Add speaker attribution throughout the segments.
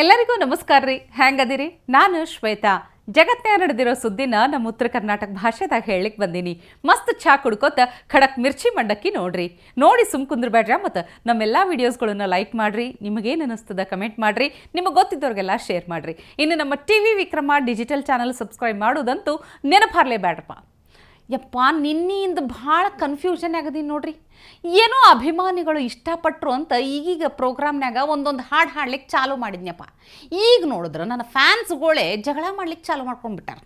Speaker 1: ಎಲ್ಲರಿಗೂ ನಮಸ್ಕಾರ ರೀ. ಹ್ಯಾಂಗದಿರಿ? ನಾನು ಶ್ವೇತಾ. ಜಗತ್ತೇ ನಡೆದಿರೋ ಸುದ್ದಿನ ನಮ್ಮ ಉತ್ತರ ಕರ್ನಾಟಕ ಭಾಷೆದಾಗ ಹೇಳಲಿಕ್ಕೆ ಬಂದೀನಿ. ಮಸ್ತ್ ಚಾ ಕುಡ್ಕೋತ ಖಡಕ್ ಮಿರ್ಚಿ ಮಂಡಕ್ಕಿ ನೋಡ್ರಿ. ನೋಡಿ ಸುಮ್ ಕುಂದ್ರಬೇಡ್ರ ಮತ್ತು ನಮ್ಮೆಲ್ಲ ವಿಡಿಯೋಸ್ಗಳನ್ನ ಲೈಕ್ ಮಾಡ್ರಿ, ನಿಮಗೇನು ಅನ್ನಿಸ್ತದ ಕಮೆಂಟ್ ಮಾಡ್ರಿ, ನಿಮಗೆ ಗೊತ್ತಿದ್ದವ್ರಿಗೆಲ್ಲ ಶೇರ್ ಮಾಡ್ರಿ. ಇನ್ನು ನಮ್ಮ T V Vikrama digital channel subscribe ಮಾಡೋದಂತೂ ನೆನಪಾರ್ಲೇಬೇಡ್ರಪ್ಪ. ಯಪ್ಪ ನಿನ್ನಿಂದ ಭಾಳ ಕನ್ಫ್ಯೂಷನ್ ಆಗದೀನಿ ನೋಡ್ರಿ. ಏನೋ ಅಭಿಮಾನಿಗಳು ಇಷ್ಟಪಟ್ಟರು ಅಂತ ಈಗೀಗ ಪ್ರೋಗ್ರಾಮ್ನಾಗ ಒಂದೊಂದು ಹಾಡು ಹಾಡ್ಲಿಕ್ಕೆ ಚಾಲು ಮಾಡಿದ್ನಪ್ಪ ಈಗ ನೋಡಿದ್ರೆ ನನ್ನ ಫ್ಯಾನ್ಸ್ಗಳೇ ಜಗಳ ಮಾಡ್ಲಿಕ್ಕೆ ಚಾಲೂ ಮಾಡ್ಕೊಂಡ್ಬಿಟ್ಟಾರೆ.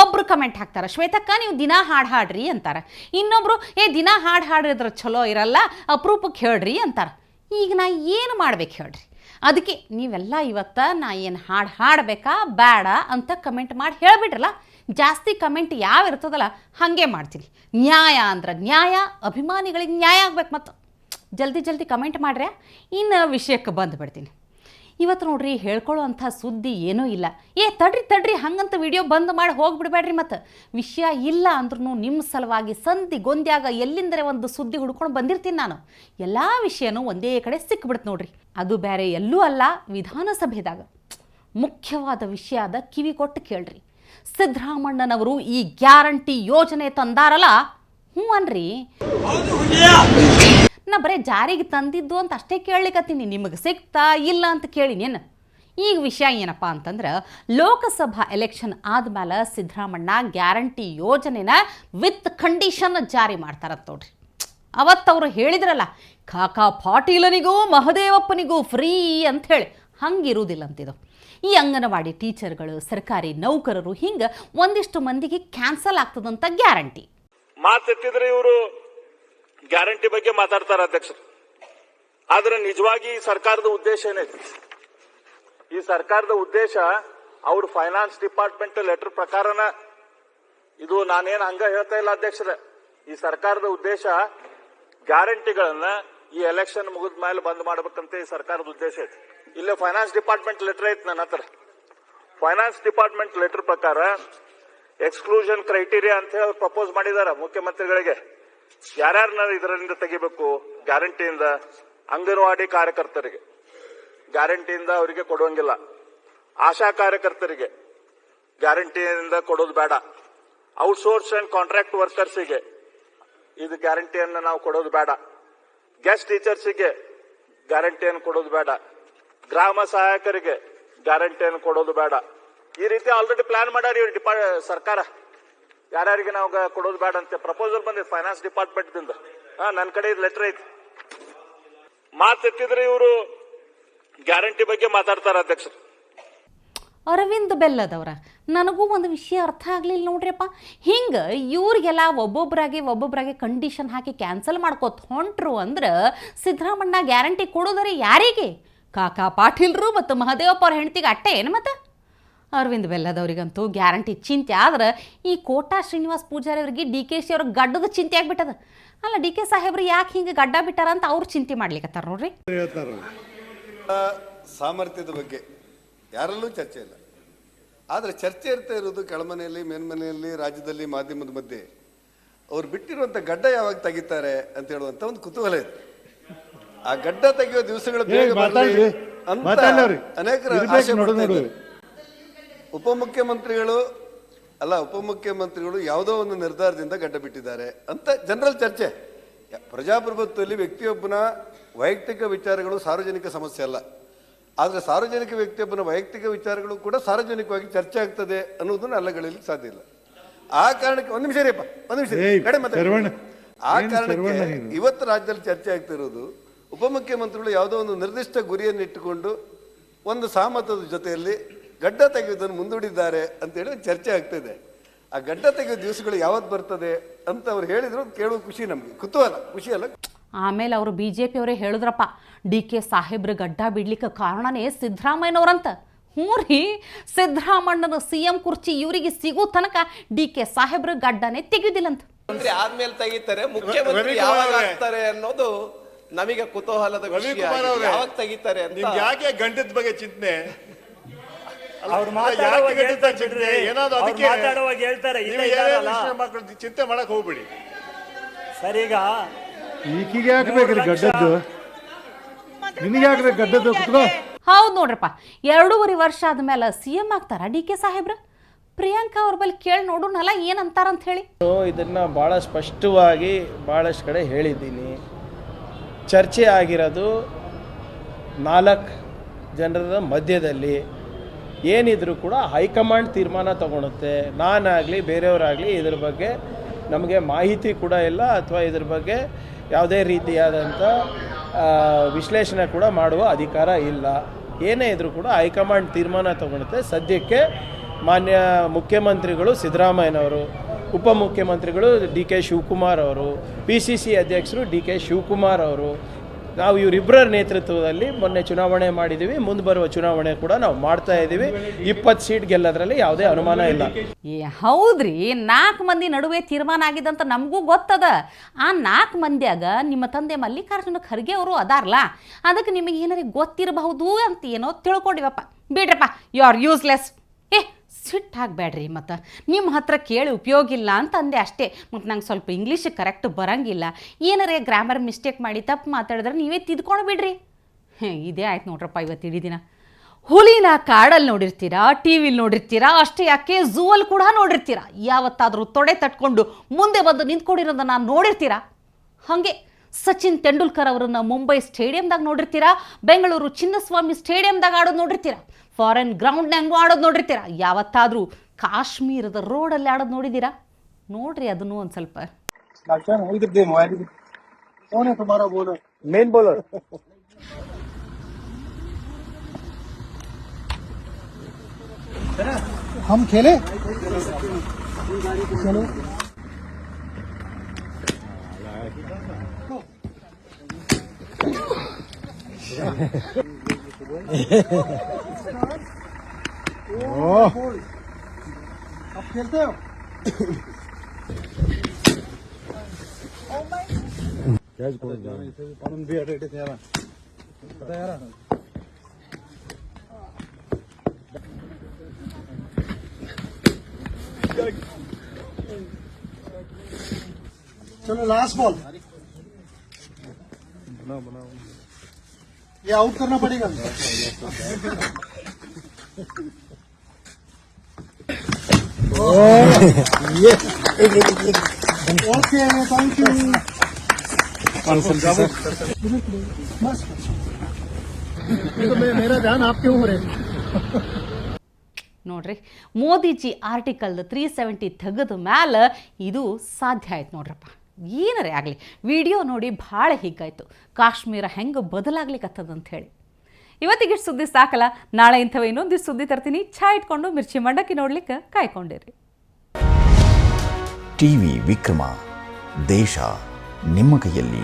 Speaker 1: ಒಬ್ಬರು ಕಮೆಂಟ್ ಹಾಕ್ತಾರೆ, ಶ್ವೇತಕ್ಕ, ನೀವು ದಿನ ಹಾಡು ಹಾಡ್ರಿ ಅಂತಾರೆ. ಇನ್ನೊಬ್ಬರು ಏ, ದಿನ ಹಾಡು ಹಾಡಿದ್ರೆ ಚಲೋ ಇರಲ್ಲ ಅಪರೂಪಕ್ಕೆ ಹೇಳ್ರಿ ಅಂತಾರೆ. ಈಗ ನಾ ಏನು ಮಾಡ್ಬೇಕು ಹೇಳ್ರಿ? ಅದಕ್ಕೆ ನೀವೆಲ್ಲ ಇವತ್ತು ನಾ ಏನು ಹಾಡು ಹಾಡಬೇಕಾ ಬೇಡ ಅಂತ ಕಮೆಂಟ್ ಮಾಡಿ ಹೇಳಿಬಿಟ್ರಲ್ಲ ಜಾಸ್ತಿ ಕಮೆಂಟ್ ಯಾವ ಇರ್ತದಲ್ಲ ಹಾಗೆ ಮಾಡ್ತೀನಿ ನ್ಯಾಯ ಅಂದ್ರೆ ನ್ಯಾಯ, ಅಭಿಮಾನಿಗಳಿಗೆ ನ್ಯಾಯ ಆಗ್ಬೇಕು ಮತ್ತು. ಜಲ್ದಿ ಜಲ್ದಿ ಕಮೆಂಟ್ ಮಾಡ್ರೆ ಇನ್ನು ವಿಷಯಕ್ಕೆ ಬಂದುಬಿಡ್ತೀನಿ. ಇವತ್ತು ನೋಡ್ರಿ ಹೇಳ್ಕೊಳ್ಳೋವಂಥ ಸುದ್ದಿ ಏನೂ ಇಲ್ಲ. ಏ, ತಡ್ರಿ ತಡ್ರಿ, ಹಂಗಂತ ವಿಡಿಯೋ ಬಂದ್ ಮಾಡಿ ಹೋಗ್ಬಿಡ್ಬೇಡ್ರಿ ಮತ್ತು ವಿಷಯ ಇಲ್ಲ ಅಂದ್ರೂ ನಿಮ್ಮ ಸಲುವಾಗಿ ಸಂಧಿ ಗೊಂದ್ಯಾಗ ಎಲ್ಲಿಂದರೆ ಒಂದು ಸುದ್ದಿ ಹುಡ್ಕೊಂಡು ಬಂದಿರ್ತೀನಿ ನಾನು. ಎಲ್ಲ ವಿಷಯನೂ ಒಂದೇ ಕಡೆ ಸಿಕ್ಬಿಡ್ತು ನೋಡ್ರಿ. ಅದು ಬೇರೆ ಎಲ್ಲೂ ಅಲ್ಲ ವಿಧಾನಸಭೆದಾಗ. ಮುಖ್ಯವಾದ ವಿಷಯ ಅದ ಕಿವಿ ಕೊಟ್ಟು ಕೇಳ್ರಿ. ಸಿದ್ದರಾಮಣ್ಣನವರು ಈ ಗ್ಯಾರಂಟಿ ಯೋಜನೆ ತಂದಾರಲ್ಲ? ಹ್ಞೂ ಅನ್ರಿ. ನಾ ಬರೇ ಜಾರಿಗೆ ತಂದಿದ್ದು ಅಂತ ಅಷ್ಟೇ ಕೇಳಲಿಕ್ಕತ್ತೀನಿ ನಿಮಗೆ ಸಿಗ್ತಾ ಇಲ್ಲ ಅಂತ ಕೇಳಿನೇನು ಈಗ ವಿಷಯ ಏನಪ್ಪ ಅಂತಂದ್ರೆ, ಲೋಕಸಭಾ ಎಲೆಕ್ಷನ್ ಆದ್ಮೇಲೆ ಸಿದ್ದರಾಮಣ್ಣ ಗ್ಯಾರಂಟಿ ಯೋಜನೆನ ವಿತ್ ಕಂಡೀಷನ್ ಜಾರಿ ಮಾಡ್ತಾರಂತ ನೋಡ್ರಿ. ಅವತ್ತವರು ಹೇಳಿದ್ರಲ್ಲ, ಕಾಕಾ ಪಾಟೀಲನಿಗೂ ಮಹದೇವಪ್ಪನಿಗೂ ಫ್ರೀ ಅಂತ ಹೇಳಿ. ಹಂಗಿರುವುದಿಲ್ಲ ಅಂತಿದು. ಈ ಅಂಗನವಾಡಿ ಟೀಚರ್ಗಳು, ಸರ್ಕಾರಿ ನೌಕರರು ಹಿಂಗೆ ಒಂದಿಷ್ಟು ಮಂದಿಗೆ ಕ್ಯಾನ್ಸಲ್ ಆಗ್ತದಂತ ಗ್ಯಾರಂಟಿ.
Speaker 2: ಮಾತೆತ್ತಿದ್ರೆ ಇವರು ಗ್ಯಾರಂಟಿ ಬಗ್ಗೆ ಮಾತಾಡ್ತಾರೆ ಅಧ್ಯಕ್ಷರು. ಆದ್ರೆ ನಿಜವಾಗಿ ಈ ಸರ್ಕಾರದ ಉದ್ದೇಶ ಏನೈತಿ ಈ ಸರ್ಕಾರದ ಉದ್ದೇಶ ಅವ್ರ ಫೈನಾನ್ಸ್ ಡಿಪಾರ್ಟ್ಮೆಂಟ್ ಲೆಟರ್ ಪ್ರಕಾರನ ಇದು ನಾನೇನು ಹಂಗ ಹೇಳ್ತಾ ಇಲ್ಲ ಅಧ್ಯಕ್ಷರ. ಈ ಸರ್ಕಾರದ ಉದ್ದೇಶ ಗ್ಯಾರಂಟಿಗಳನ್ನ ಈ ಎಲೆಕ್ಷನ್ ಮುಗಿದ ಮೇಲೆ ಬಂದ್ ಮಾಡ್ಬೇಕಂತ ಈ ಸರ್ಕಾರದ ಉದ್ದೇಶ ಐತಿ. ಇಲ್ಲೇ ಫೈನಾನ್ಸ್ ಡಿಪಾರ್ಟ್ಮೆಂಟ್ ಲೆಟರ್ ಐತಿ ನನ್ನ ಹತ್ರ. ಫೈನಾನ್ಸ್ ಡಿಪಾರ್ಟ್ಮೆಂಟ್ ಲೆಟರ್ ಪ್ರಕಾರ ಎಕ್ಸ್ಕ್ಲೂಷನ್ ಕ್ರೈಟೀರಿಯಾ ಅಂತ ಹೇಳಿ ಪ್ರಪೋಸ್ ಮಾಡಿದಾರ ಮುಖ್ಯಮಂತ್ರಿಗಳಿಗೆ. ಯಾರ್ಯಾರನ್ನ ಇದರಿಂದ ತೆಗಿಬೇಕು? ಗ್ಯಾರಂಟಿಯಿಂದ ಅಂಗನವಾಡಿ ಕಾರ್ಯಕರ್ತರಿಗೆ. ಗ್ಯಾರಂಟಿಯಿಂದ ಅವರಿಗೆ ಕೊಡುವಂಗಿಲ್ಲ. ಆಶಾ ಕಾರ್ಯಕರ್ತರಿಗೆ ಗ್ಯಾರಂಟಿಯಿಂದ ಕೊಡೋದು ಬೇಡ. ಔಟ್ಸೋರ್ಸ್ ಅಂಡ್ ಕಾಂಟ್ರಾಕ್ಟ್ ವರ್ಕರ್ಸಿಗೆ ಇದು ಗ್ಯಾರಂಟಿಯನ್ನು ನಾವು ಕೊಡೋದು ಬೇಡ. ಗೆಸ್ಟ್ ಟೀಚರ್ಸಿಗೆ ಗ್ಯಾರಂಟಿಯನ್ನು ಕೊಡೋದು ಬೇಡ. ಗ್ರಾಮ ಸಹಾಯಕರಿಗೆ ಗ್ಯಾರಂಟಿಯನ್ನು ಕೊಡೋದು ಬೇಡ. ಈ ರೀತಿ ಆಲ್ರೆಡಿ ಪ್ಲಾನ್ ಮಾಡ್ಯಾರ ಸರ್ಕಾರ. ಯಾರ್ಯಾರಿಗೆ ನಾವು ಕೊಡೋದು ಬೇಡ ಅಂತ ಪ್ರಪೋಸಲ್ ಬಂದಿದೆ ಫೈನಾನ್ಸ್ ಡಿಪಾರ್ಟ್ಮೆಂಟ್ ದಿಂದ. ನನ್ನ ಕಡೆ ಇದು ಲೆಟರ್ ಐತಿ. ಮಾತೆತ್ತಿದ್ರೆ ಇವರು ಗ್ಯಾರಂಟಿ ಬಗ್ಗೆ ಮಾತಾಡ್ತಾರೆ ಅಧ್ಯಕ್ಷರು.
Speaker 1: ಅರವಿಂದ್ ಬೆಲ್ಲದವ್ರ, ನನಗೂ ಒಂದು ವಿಷಯ ಅರ್ಥ ಆಗಲಿಲ್ಲ ನೋಡ್ರಿಯಪ್ಪ ಹಿಂಗೆ ಇವ್ರಿಗೆಲ್ಲ ಒಬ್ಬೊಬ್ಬರಾಗಿ ಒಬ್ಬೊಬ್ಬರಾಗಿ ಕಂಡೀಷನ್ ಹಾಕಿ ಕ್ಯಾನ್ಸಲ್ ಮಾಡ್ಕೋತ ಹೊಂಟ್ರು ಅಂದ್ರೆ ಸಿದ್ದರಾಮಣ್ಣ ಗ್ಯಾರಂಟಿ ಕೊಡೋದರೆ ಯಾರಿಗೆ? ಕಾಕಾ ಪಾಟೀಲ್ರು ಮತ್ತು ಮಹದೇವಪ್ಪ ಅವ್ರ ಹೆಂಡ್ತಿಗೆ ಅಟ್ಟೆ ಏನು ಮತ್ತೆ? ಅರವಿಂದ್ ಬೆಲ್ಲದವ್ರಿಗಂತೂ ಗ್ಯಾರಂಟಿ ಚಿಂತೆ. ಆದ್ರೆ ಈ ಕೋಟಾ ಶ್ರೀನಿವಾಸ್ ಪೂಜಾರಿ ಅವ್ರಿಗೆ ಡಿ ಕೆ ಸಿ ಅವ್ರಿಗೆ ಗಡ್ಡದ ಚಿಂತೆ ಆಗ್ಬಿಟ್ಟದ. ಅಲ್ಲ ಡಿ ಕೆ ಸಾಹೇಬ್ರು ಯಾಕೆ ಹಿಂಗೆ ಗಡ್ಡ ಬಿಟ್ಟಾರ ಅಂತ ಅವ್ರು ಚಿಂತೆ ಮಾಡ್ಲಿಕತ್ತಾರ ನೋಡ್ರಿ.
Speaker 3: ಆ ಸಾಮರ್ಥ್ಯದ ಬಗ್ಗೆ ಯಾರಲ್ಲೂ ಚರ್ಚೆ ಇಲ್ಲ. ಆದರೆ ಚರ್ಚೆ ಇರ್ತಾ ಇರೋದು ಕೆಳಮನೆಯಲ್ಲಿ ಮೇಲ್ಮನೆಯಲ್ಲಿ ರಾಜ್ಯದಲ್ಲಿ ಮಾಧ್ಯಮದ ಮಧ್ಯೆ. ಅವ್ರು ಬಿಟ್ಟಿರುವಂತ ಗಡ್ಡ ಯಾವಾಗ ತೆಗಿತಾರೆ ಅಂತ ಹೇಳುವಂತ ಒಂದು ಕುತೂಹಲ ಇದೆ. ಆ ಗಡ್ಡ ತೆಗೆಯೋ ದಿವಸಗಳು ಬೇಗ. ಅನೇಕರು ಉಪಮುಖ್ಯಮಂತ್ರಿಗಳು ಅಲ್ಲ ಉಪಮುಖ್ಯಮಂತ್ರಿಗಳು ಯಾವುದೋ ಒಂದು ನಿರ್ಧಾರದಿಂದ ಗಡ್ಡ ಬಿಟ್ಟಿದ್ದಾರೆ ಅಂತ ಜನರಲ್ ಚರ್ಚೆ. ಪ್ರಜಾಪ್ರಭುತ್ವದಲ್ಲಿ ವ್ಯಕ್ತಿಯೊಬ್ಬನ ವೈಯಕ್ತಿಕ ವಿಚಾರಗಳು ಸಾರ್ವಜನಿಕ ಸಮಸ್ಯೆ ಅಲ್ಲ. ಆದರೆ ಸಾರ್ವಜನಿಕ ವ್ಯಕ್ತಿಯೊಬ್ಬನ ವೈಯಕ್ತಿಕ ವಿಚಾರಗಳು ಕೂಡ ಸಾರ್ವಜನಿಕವಾಗಿ ಚರ್ಚೆ ಆಗ್ತದೆ ಅನ್ನೋದನ್ನ ಅಲ್ಲಗಳಲ್ಲಿ ಸಾಧ್ಯ ಇಲ್ಲ. ಆ ಕಾರಣಕ್ಕೆ ಒಂದು ನಿಮಿಷ ರೀಪ್ಪ ಒಂದು ನಿಮಿಷ ಕಡೆ ಮಾತಾಡಿ. ಆ ಕಾರಣಕ್ಕೆ ಇವತ್ತು ರಾಜ್ಯದಲ್ಲಿ ಚರ್ಚೆ ಆಗ್ತಿರೋದು ಉಪಮುಖ್ಯಮಂತ್ರಿಗಳು ಯಾವುದೋ ಒಂದು ನಿರ್ದಿಷ್ಟ ಗುರಿಯನ್ನು ಇಟ್ಟುಕೊಂಡು ಒಂದು ಸಹಮತದ ಜೊತೆಯಲ್ಲಿ ಗಡ್ಡ ತೆಗೆಯುವುದನ್ನು ಮುಂದೂಡಿದ್ದಾರೆ ಅಂತೇಳಿ ಒಂದು ಚರ್ಚೆ ಆಗ್ತಿದೆ. ಆ ಗಡ್ಡ ತೆಗೆಯೋ ದಿವಸಗಳು ಯಾವತ್ತು ಬರ್ತದೆ ಅಂತ ಅವ್ರು ಹೇಳಿದ್ರು ಕೇಳುವ ಖುಷಿ ನಮಗೆ. ಕುತೂಹಲ ಖುಷಿ ಅಲ್ಲ.
Speaker 1: ಆಮೇಲೆ ಅವರು ಬಿ ಜೆ ಪಿಯವರೇ ಹೇಳಿದ್ರಪ್ಪ ಡಿ ಕೆ ಸಾಹೇಬ್ರ ಗಡ್ಡ ಬಿಡ್ಲಿಕ್ಕೆ ಕಾರಣನೇ ಸಿದ್ದರಾಮಯ್ಯನವ್ರಂತ. ಹ್ಞೂ ರೀ ಸಿದ್ದರಾಮಣ್ಣನ ಸಿ ಎಂ ಕುರ್ಚಿ ಇವರಿಗೆ ಸಿಗೋ ತನಕ ಡಿ ಕೆ ಸಾಹೇಬ್ರ ಗಡ್ಡನೇ ತೆಗೆದಿಲ್ಲಂತ.
Speaker 4: ಮಂತ್ರಿ ಆದ್ಮೇಲೆ ತೆಗಿತಾರೆ ಮುಖ್ಯಮಂತ್ರಿ
Speaker 5: ರವಿಕುಮಾರ್
Speaker 4: ಯಾವಾಗ
Speaker 5: ಅವರೇ.
Speaker 4: ಆಗ್ತಾರೆ ಅನ್ನೋದು ನಮಗೆ ಕುತೂಹಲದ ವಿಷಯ.
Speaker 5: ರವಿಕುಮಾರ್
Speaker 4: ಆಗಿದೆ. ಯಾವಾಗ ತೆಗಿತಾರೆ ಅಂತ.
Speaker 5: ನಿಮ್ಗೆ ಯಾಕೆ ಗಂಡದ ಬಗ್ಗೆ ಚಿಂತನೆ?
Speaker 6: ಅವ್ರು ಮಾತಾಡುವಾಗ ಹೇಳ್ತಾರೆ ಬಿಡ್ರಿ.
Speaker 5: ಏನಾದ್ರು ಅದಕ್ಕೆ
Speaker 6: ಮಾತಾಡುವಾಗ ಹೇಳ್ತಾರೆ ಇಲ್ಲ ಇದಾರಲ್ಲ.
Speaker 5: ವಿಷಯ ಚಿಂತೆ ಮಾಡಕ್ ಹೋಗ್ಬಿಡಿ.
Speaker 6: ಸರಿಗ? ಈಗ
Speaker 7: ಈಕಿಗೆ ಹಾಕ್ಬೇಕ್ರಿ ಗಡ್ಡದ್ದು ನಿನಗೆ ಹಾಕ್ಬೇಕು ಗಡ್ಡದ್ದು ಕುತ್ಕೋ.
Speaker 1: ಹೌದು ನೋಡ್ರಪ್ಪ ಎರಡೂವರೆ ವರ್ಷ ಆದ್ಮೇಲೆ ಸಿ ಎಂ ಆಗ್ತಾರ ಡಿ ಕೆ ಸಾಹೇಬ್ರ? ಪ್ರಿಯಾಂಕಾ ಅವ್ರ ಬಳಿ ಕೇಳಿ ನೋಡೋಣಲ್ಲ ಏನಂತಾರಂತ ಹೇಳಿ
Speaker 7: ಇದನ್ನ ಬಹಳ ಸ್ಪಷ್ಟವಾಗಿ ಬಹಳಷ್ಟು ಕಡೆ ಹೇಳಿದ್ದೀನಿ. ಚರ್ಚೆ ಆಗಿರೋದು ನಾಲ್ಕು ಜನರ ಮಧ್ಯದಲ್ಲಿ. ಏನಿದ್ರು ಕೂಡ ಹೈಕಮಾಂಡ್ ತೀರ್ಮಾನ ತಗೊಳುತ್ತೆ. ನಾನಾಗಲಿ, ಬೇರೆಯವರಾಗಲಿ ಇದ್ರ ಬಗ್ಗೆ ನಮಗೆ ಮಾಹಿತಿ ಕೂಡ ಇಲ್ಲ ಅಥವಾ ಇದ್ರ ಬಗ್ಗೆ ಯಾವುದೇ ರೀತಿಯಾದಂಥ ವಿಶ್ಲೇಷಣೆ ಕೂಡ ಮಾಡುವ ಅಧಿಕಾರ ಇಲ್ಲ. ಏನೇ ಇದ್ರೂ ಕೂಡ ಹೈಕಮಾಂಡ್ ತೀರ್ಮಾನ ತಗೊಳುತ್ತೆ. ಸದ್ಯಕ್ಕೆ ಮಾನ್ಯ ಮುಖ್ಯಮಂತ್ರಿಗಳು ಸಿದ್ದರಾಮಯ್ಯನವರು ಉಪಮುಖ್ಯಮಂತ್ರಿಗಳು ಡಿ ಕೆ ಶಿವಕುಮಾರ್ ಅವರು, ಪಿ ಸಿ ಸಿ ಅಧ್ಯಕ್ಷರು ಡಿ ಕೆ ಶಿವಕುಮಾರ್ ಅವರು ನಾವು ಇವರಿಬ್ಬರ ನೇತೃತ್ವದಲ್ಲಿ ಮೊನ್ನೆ ಚುನಾವಣೆ ಮಾಡಿದ್ದೀವಿ ಮುಂದೆ ಬರುವ ಚುನಾವಣೆ ಕೂಡ ನಾವು ಮಾಡ್ತಾ ಇದ್ದೀವಿ ಇಪ್ಪತ್ತು ಸೀಟ್ ಗೆಲ್ಲೋದ್ರಲ್ಲಿ ಯಾವುದೇ ಅನುಮಾನ ಇಲ್ಲ.
Speaker 1: ಹೌದ್ರಿ, ನಾಲ್ಕು ಮಂದಿ ನಡುವೆ ತೀರ್ಮಾನ ಆಗಿದಂತ ನಮಗೂ ಗೊತ್ತದ. ಆ ನಾಲ್ಕು ಮಂದಿಯಾಗ ನಿಮ್ಮ ತಂದೆ ಮಲ್ಲಿಕಾರ್ಜುನ ಖರ್ಗೆ ಅವರು ಅದಾರಲ್ಲ ಅದಕ್ಕೆ ನಿಮಗೆ ಏನಾರ ಗೊತ್ತಿರಬಹುದು ಅಂತ ಏನೋ ತಿಳ್ಕೊಂಡಿವಪ್ಪ. ಬಿಡ್ರಪ್ಪ ಯು ಆರ್ ಯೂಸ್ಲೆಸ್ ಸಿಟ್ಟು ಆಗಬೇಡ್ರಿ ಮತ್ತು. ನಿಮ್ಮ ಹತ್ರ ಕೇಳಿ ಉಪಯೋಗ ಇಲ್ಲ ಅಂತ ಅಂದೆ ಅಷ್ಟೇ. ಮತ್ತು ನಂಗೆ ಸ್ವಲ್ಪ ಇಂಗ್ಲೀಷ್ ಕರೆಕ್ಟ್ ಬರಂಗಿಲ್ಲ. ಏನಾರೇ ಗ್ರಾಮರ್ ಮಿಸ್ಟೇಕ್ ಮಾಡಿ ತಪ್ಪು ಮಾತಾಡಿದ್ರೆ ನೀವೇ ತಿದ್ಕೊಂಡು ಬಿಡ್ರಿ. ಇದೇ ಆಯ್ತು ನೋಡ್ರಪ್ಪ ಇವತ್ತು ಇಡೀ ದಿನ. ಹುಲಿನ ಕಾಡಲ್ಲಿ ನೋಡಿರ್ತೀರಾ, ಟಿ ವಿಲಿ ನೋಡಿರ್ತೀರಾ, ಅಷ್ಟೇ ಯಾಕೆ ಝೂವಲ್ಲಿ ಕೂಡ ನೋಡಿರ್ತೀರಾ? ಯಾವತ್ತಾದರೂ ತೊಡೆ ತಟ್ಕೊಂಡು ಮುಂದೆ ಬಂದು ನಿಂತ್ಕೊಂಡಿರೋದನ್ನ ನೋಡಿರ್ತೀರಾ? ಹಾಗೆ. ಸಚಿನ್ ತೆಂಡೂಲ್ಕರ್ ಅವರನ್ನ ಮುಂಬೈ ಸ್ಟೇಡಿಯಂದಾಗ ನೋಡಿರ್ತೀರಾ ಬೆಂಗಳೂರು ಚಿನ್ನಸ್ವಾಮಿ ಸ್ಟೇಡಿಯಂದಾಗ ಆಡೋದು ನೋಡಿರ್ತೀರಾ ಫಾರಿನ್ ಗ್ರೌಂಡ್ನಾಗೂ ಆಡೋದು ನೋಡಿರ್ತೀರಾ ಯಾವತ್ತಾದರೂ ಕಾಶ್ಮೀರದ ರೋಡಲ್ಲಿ ಆಡೋದು ನೋಡಿದ್ದೀರಾ ನೋಡ್ರಿ ಅದನ್ನು ಒಂದು ಸ್ವಲ್ಪ
Speaker 7: ಮೇನ್ ಬೌಲರ್
Speaker 8: हम खेले आप खेलते हो पालन भी अटे थे यार पता यार चलो लास्ट बॉल ये आउट करना पड़ेगा ओके थैंक यू बस तो मैं- मेरा ध्यान आपके ऊपर है
Speaker 1: ನೋಡ್ರಿ ಮೋದಿಜಿ ಆರ್ಟಿಕಲ್ದು ತ್ರೀ ಸೆವೆಂಟಿ ತೆಗೆದ ಮ್ಯಾಲ ಇದು ಸಾಧ್ಯ ಆಯ್ತು ನೋಡ್ರಪ್ಪ ಏನರೇ ಆಗಲಿ ವಿಡಿಯೋ ನೋಡಿ ಭಾಳ ಹಿಗ್ಗಾಯ್ತು ಕಾಶ್ಮೀರ ಹೆಂಗೆ ಬದಲಾಗ್ಲಿಕ್ಕತ್ತದಂತ ಹೇಳಿ ಇವತ್ತಿಗೆ ಇಷ್ಟು ಸುದ್ದಿ ಸಾಕಲ್ಲ ನಾಳೆ ಇಂಥವ ಇನ್ನೊಂದು ಸುದ್ದಿ ತರ್ತೀನಿ. ಛಾ ಇಟ್ಕೊಂಡು ಮಿರ್ಚಿ ಮಂಡಕ್ಕಿ ನೋಡ್ಲಿಕ್ಕೆ ಕಾಯ್ಕೊಂಡಿರಿ.
Speaker 9: ಟಿವಿ ವಿಕ್ರಮ ದೇಶ ನಿಮ್ಮ ಕೈಯಲ್ಲಿ.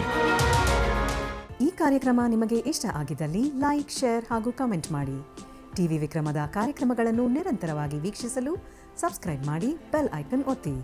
Speaker 10: ಈ ಕಾರ್ಯಕ್ರಮ ನಿಮಗೆ ಇಷ್ಟ ಆಗಿದ್ದಲ್ಲಿ ಲೈಕ್ ಶೇರ್ ಹಾಗೂ ಕಮೆಂಟ್ ಮಾಡಿ. ಟಿವಿ ವಿಕ್ರಮದ ಕಾರ್ಯಕ್ರಮಗಳನ್ನು ನಿರಂತರವಾಗಿ ವೀಕ್ಷಿಸಲು ಸಬ್ಸ್ಕ್ರೈಬ್ ಮಾಡಿ ಬೆಲ್ ಐಕನ್ ಒತ್ತಿ.